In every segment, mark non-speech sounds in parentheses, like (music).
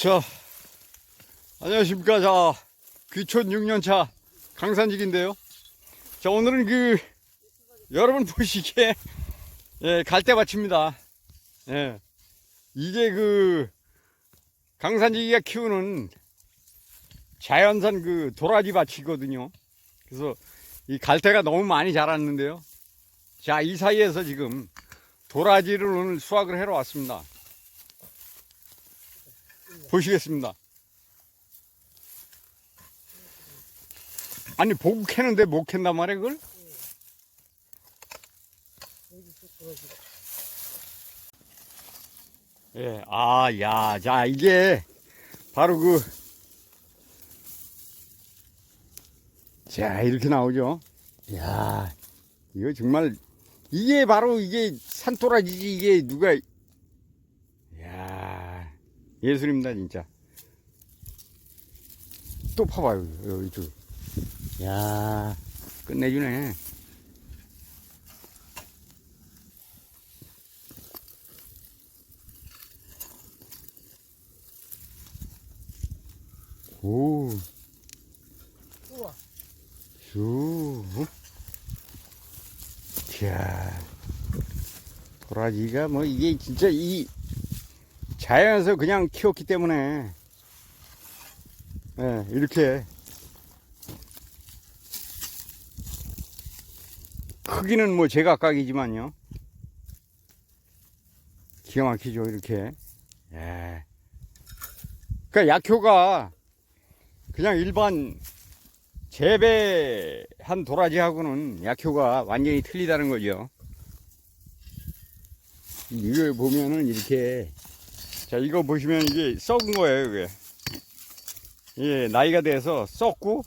자, 안녕하십니까. 자, 귀촌 6년차 강산직인데요. 자, 오늘은 그, 여러분 보시기에, 예, 갈대밭입니다. 예. 이게 그, 강산지기가 키우는 자연산 그 도라지 밭이거든요. 그래서 이 갈대가 너무 많이 자랐는데요. 자, 이 사이에서 지금 도라지를 오늘 수확을 해러 왔습니다. 보시겠습니다. 아니 보고 캐는데 못 캔단 말이야 그걸? 예, 아, 야, 자 이게 바로 그, 자 이렇게 나오죠. 야, 이거 정말 이게 바로 이게 산토라지지 이게 누가, 야, 예술입니다 진짜. 또 파봐요 여기 이쪽. 야, 끝내주네. 오, 우와. 슈. 자, 도라지가 뭐 이게 진짜 이 자연에서 그냥 키웠기 때문에 예, 이렇게 크기는 뭐 제각각이지만요. 기가 막히죠, 이렇게. 예. 그러니까 약효가 그냥 일반 재배한 도라지하고는 약효가 완전히 틀리다는 거죠. 이걸 보면은 이렇게 자 이거 보시면 이게 썩은 거예요 이게 예 나이가 돼서 썩고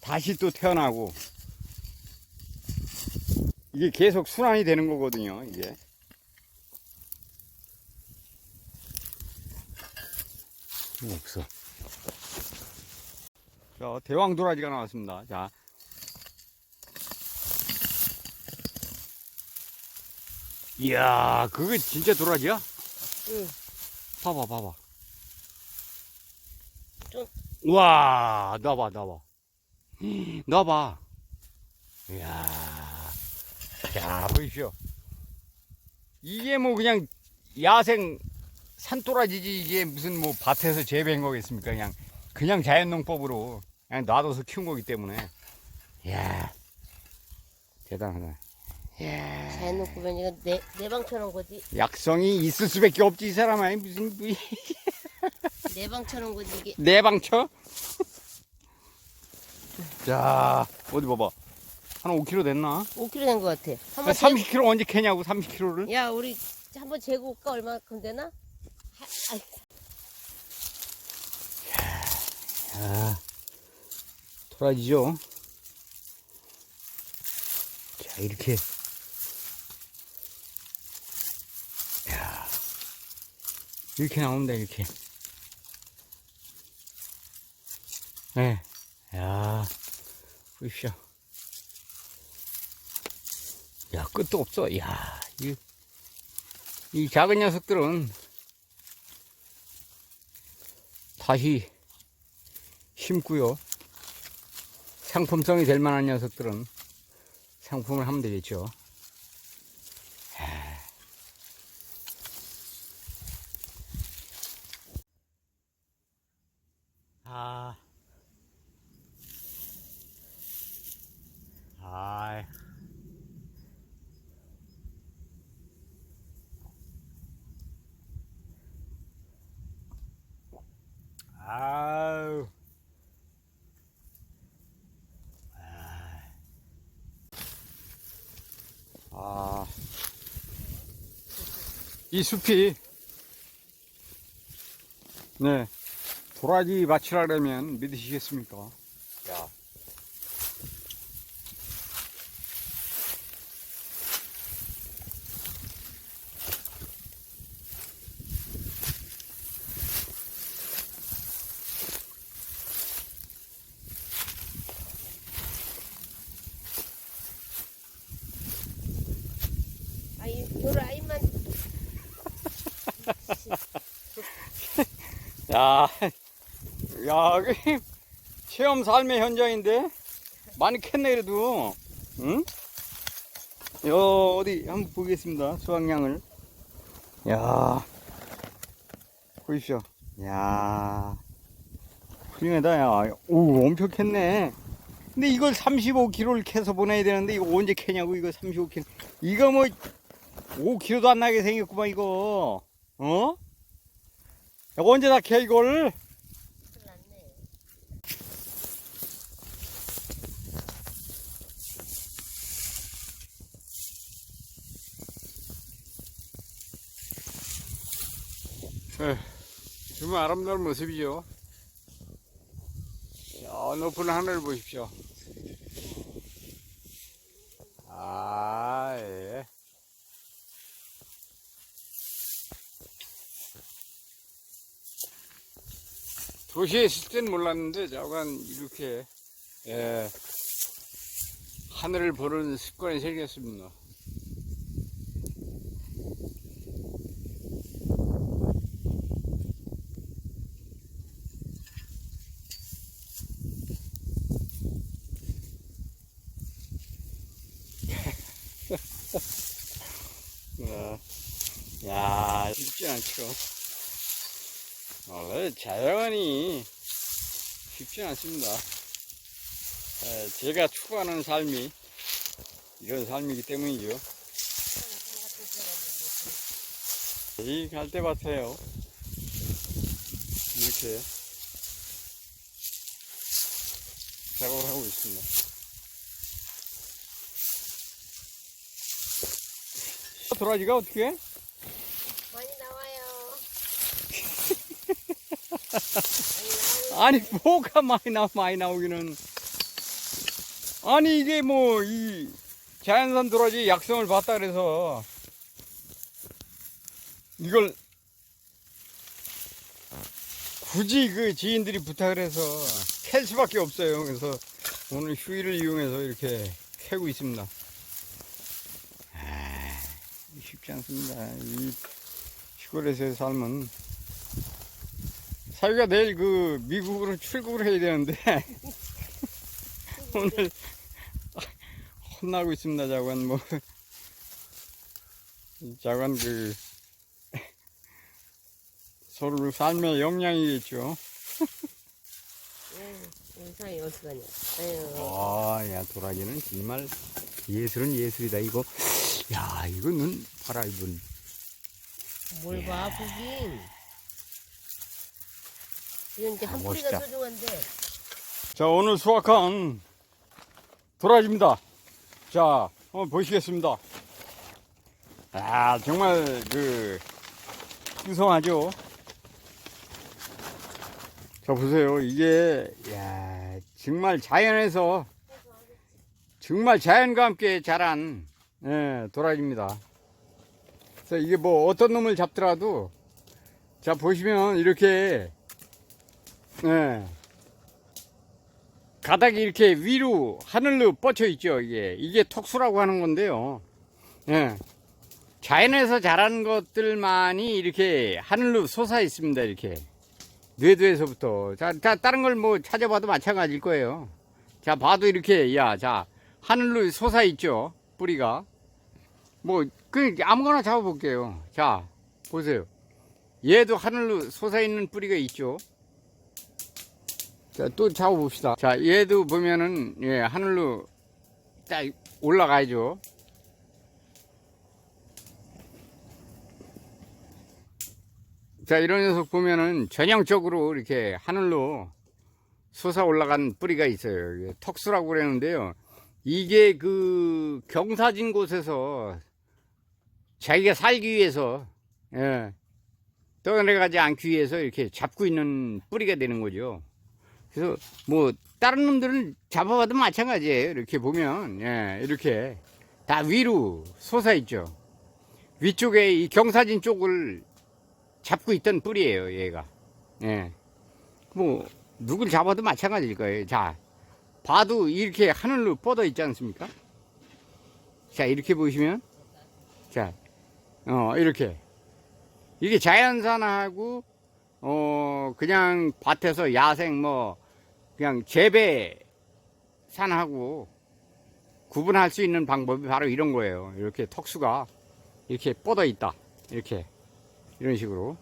다시 또 태어나고. 이게 계속 순환이 되는 거거든요 이게. 없어. 자 대왕 도라지가 나왔습니다. 자. 이야 그게 진짜 도라지야? 응. 봐봐 봐봐. 좀. 와 놔봐 놔봐. 놔봐. 이야 자 보이시오? 이게 뭐 그냥 야생 산도라지지 이게 무슨 뭐 밭에서 재배한 거겠습니까? 그냥 그냥 자연농법으로 그냥 놔둬서 키운 거기 때문에. 이야 대단하다 이야 자연놓고 보면 이거 내, 내 방처럼 거지. 약성이 있을 수밖에 없지 이 사람아 무슨 뭐 (laughs) 내 방처럼 거지 이게. 내방쳐? (laughs) 자, 어디 봐봐. 한 5kg 됐나? 5kg 된 것 같아. 한번 재... 30kg 언제 캐냐고, 30kg를? 야 우리 한번 재고 올까 얼마큼 되나? 하, 아이, 자, 도라지죠? 자, 이렇게. 이렇게 나옵니다, 이렇게. 네. 야, 보십시오. 야, 끝도 없어. 야, 이, 이 작은 녀석들은 다시 심고요. 상품성이 될 만한 녀석들은 상품을 하면 되겠죠. 아. 아이. 아우. 아. 이 숲이, 네, 도라지 밭이라면 믿으시겠습니까? 야. 아이 요 라인만. 야, 야, 그 체험 삶의 현장인데 많이 캤네 그래도, 응? 요 어디 한번 보겠습니다. 수확량을. 야, 보십시오. 야, 훌륭하다. 야, 오, 엄청 캤네. 근데 이걸 35kg를 캐서 보내야 되는데 이거 언제 캐냐고 이거 35kg. 이거 뭐 5kg도 안 나게 생겼구만 이거. 어? 이거 언제 다 캐 이걸? 정말 아름다운 모습이죠. 저 높은 하늘을 보십시오. 도시에 있을 땐 몰랐는데, 저간 이렇게, 예, 하늘을 보는 습관이 생겼습니다. (laughs) 야, 야, 쉽지 않죠. 원래 자연이 쉽지 않습니다. 에, 제가 추구하는 삶이 이런 삶이기 때문이죠. 이 갈대밭에요. 이렇게 작업을 하고 있습니다. 도라지가 어떻게 해? 많이 나와요. (laughs) 아니 뭐가 많이 나 많이 나오기는. 아니 이게 뭐 이 자연산 도라지 약성을 봤다 그래서 이걸 굳이 그 지인들이 부탁을 해서 캘 수밖에 없어요. 그래서 오늘 휴일을 이용해서 이렇게 캐고 있습니다. 아, 쉽지 않습니다. 이 시골에서의 삶은 사위가 내일 그 미국으로 출국을 해야 되는데 (laughs) 오늘 혼나고 있습니다 자관 뭐 자관 그 서로 삶의 인상이 하냐. 아유. 아야 도라지는 정말 예술은 예술이다 이거 야 이거 눈 봐라 이분 뭘 봐, 보긴. 이건 이제 한 아, 뿌리가 멋있다. 소중한데. 자 오늘 수확한 도라지입니다. 자 한번 보시겠습니다. 아 정말 그 풍성하죠? 자 보세요. 이게 야 정말 자연에서 정말 자연과 함께 자란 예, 도라지입니다. 그래서 이게 뭐 어떤 놈을 잡더라도 자 보시면 이렇게 예, 가닥이 이렇게 위로 하늘로 뻗쳐 있죠 이게. 이게 턱수라고 하는 건데요. 예. 자연에서 자란 것들만이 이렇게 하늘로 솟아 있습니다 이렇게. 뇌두에서부터. 자, 자 다른 걸 뭐 찾아봐도 마찬가지일 거예요. 자 봐도 이렇게 야 자 하늘로 솟아 있죠 뿌리가. 뭐 그 아무거나 잡아볼게요. 자 보세요. 얘도 하늘로 솟아 있는 뿌리가 있죠 자, 또 잡아봅시다. 자, 얘도 보면은, 예, 하늘로 딱 올라가야죠. 자, 이런 녀석 보면은 전형적으로 이렇게 하늘로 솟아 올라간 뿌리가 있어요. 턱수라고 그러는데요. 이게 그 경사진 곳에서 자기가 살기 위해서, 예, 떠내려가지 않기 위해서 이렇게 잡고 있는 뿌리가 되는 거죠. 그래서 뭐 다른 놈들은 잡아봐도 마찬가지예요. 이렇게 보면 예, 이렇게 다 위로 솟아 있죠. 위쪽에 이 경사진 쪽을 잡고 있던 뿌리예요. 얘가. 예. 뭐 누굴 잡아도 마찬가지일 거예요. 자, 봐도 이렇게 하늘로 뻗어 있지 않습니까? 자, 이렇게 보시면 자, 어 이렇게 이게 자연산하고 어, 그냥 밭에서 야생 뭐, 그냥 재배산하고 구분할 수 있는 방법이 바로 이런 거예요. 이렇게 턱수가 이렇게 뻗어 있다. 이렇게. 이런 식으로.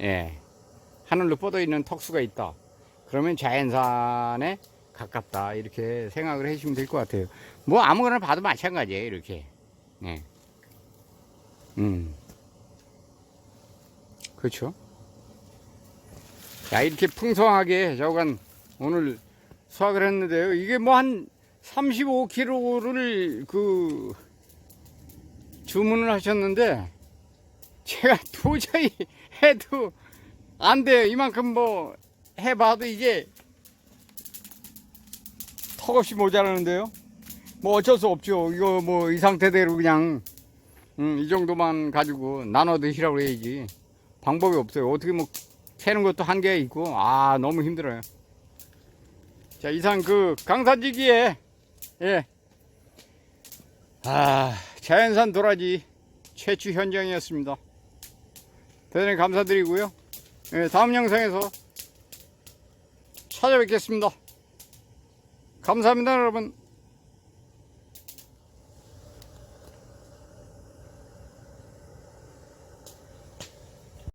예. 하늘로 뻗어 있는 턱수가 있다. 그러면 자연산에 가깝다. 이렇게 생각을 해주시면 될 것 같아요. 뭐 아무거나 봐도 마찬가지예요. 이렇게. 예. 음. 그렇죠. 자, 이렇게 풍성하게 저간 오늘 수확을 했는데요. 이게 뭐 한 35kg를 그 주문을 하셨는데 제가 (laughs) 도저히 해도 안 돼요. 이만큼 뭐 해봐도 이게 턱없이 모자라는데요. 뭐 어쩔 수 없죠. 이거 뭐 이 상태대로 그냥 음, 이 정도만 가지고 나눠 드시라고 해야지. 방법이 없어요. 어떻게 뭐 캐는 것도 한계가 있고 아 너무 힘들어요. 자 이상 그 강산지기에 예. 아 자연산 도라지 채취 현장이었습니다. 대단히 감사드리고요. 예, 다음 영상에서 찾아뵙겠습니다. 감사합니다 여러분.